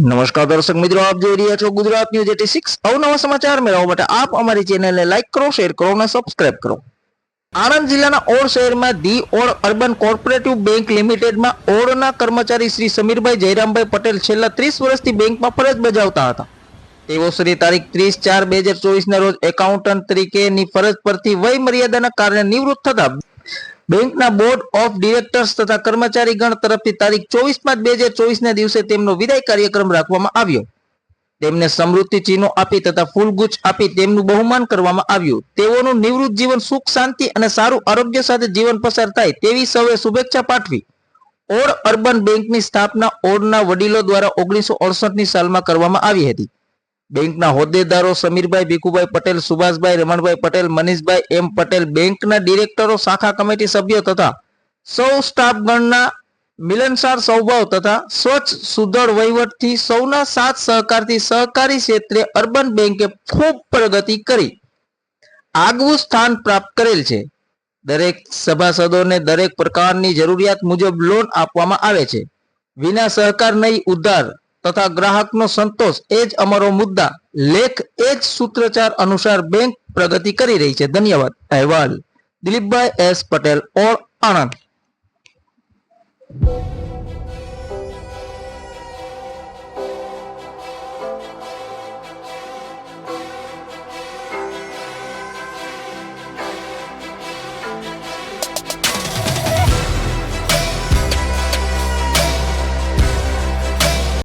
નમસ્કાર દર્શક મિત્રો, આપ જોઈ રહ્યા છો ગુજરાત ન્યૂઝ એટી સિક્સ અવનવા સમાચાર મેળવવા માટે આપ અમારી ચેનલને લાઇક કરો શેર કરો અને સબસ્ક્રાઇબ કરો. આણંદ જિલ્લાના ઓળ શહેરમાં the Od urban cooperative bank લિમિટેડમાં ઓરના કર્મચારી શ્રી સમીરભાઈ જયરામભાઈ પટેલ છેલ્લા ત્રીસ વર્ષથી બેંકમાં ફરજ બજાવતા હતા. તેઓ શ્રી તારીખ ત્રીસ ચાર બે હજાર ચોવીસના રોજ એકાઉન્ટન્ટ તરીકેની ફરજ પરથી વય મર્યાદાના કારણે નિવૃત્ત થતા બેંકના બોર્ડ ઓફ ડિરેક્ટર્સ તથા કર્મચારીગણ તરફથી તારીખ ચોવીસ પાંચ બે હજાર ચોવીસના દિવસે તેમનો વિદાય કાર્યક્રમ રાખવામાં આવ્યો. તેમને સમૃદ્ધિ ચિહ્નો આપી તથા ફૂલગુચ્છ આપી તેમનું બહુમાન કરવામાં આવ્યું. તેઓનું નિવૃત્ત જીવન સુખ, શાંતિ અને સારું આરોગ્ય સાથે જીવન પસાર થાય તેવી સૌએ શુભેચ્છા પાઠવી. ઓડ અર્બન બેંકની સ્થાપના ઓડના વડીલો દ્વારા ઓગણીસો અડસઠની સાલમાં કરવામાં આવી હતી. બેંકના હોદ્દેદારો સમીરભાઈ, ભીખુભાઈ પટેલ, સુભાષભાઈ, રમણભાઈ પટેલ, મનીષભાઈ એમ પટેલ બેંકના ડિરેક્ટરો, શાખા કમિટી સભ્યો તથા સૌ સ્ટાફગણના મિલનસાર સ્વભાવ તથા સ્વચ્છ સુદળ વહીવટથી સૌના સાથ સહકારથી સહકારી ક્ષેત્રે અર્બન બેંકે ખૂબ પ્રગતિ કરી. આગવું સ્થાન પ્રાપ્ત કરેલ છે. દરેક સભાસદોને દરેક પ્રકારની જરૂરિયાત મુજબ લોન આપવામાં આવે છે. વિના સહકાર નહીં, ઉધાર તથા ગ્રાહકનો સંતોષ એ જ અમારો મુદ્દા. લેખ એ જ સૂત્રચાર અનુસાર બેંક પ્રગતિ કરી રહી છે. ધન્યવાદ. અહેવાલ દિલીપભાઈ એસ પટેલ ઓર આણંદ.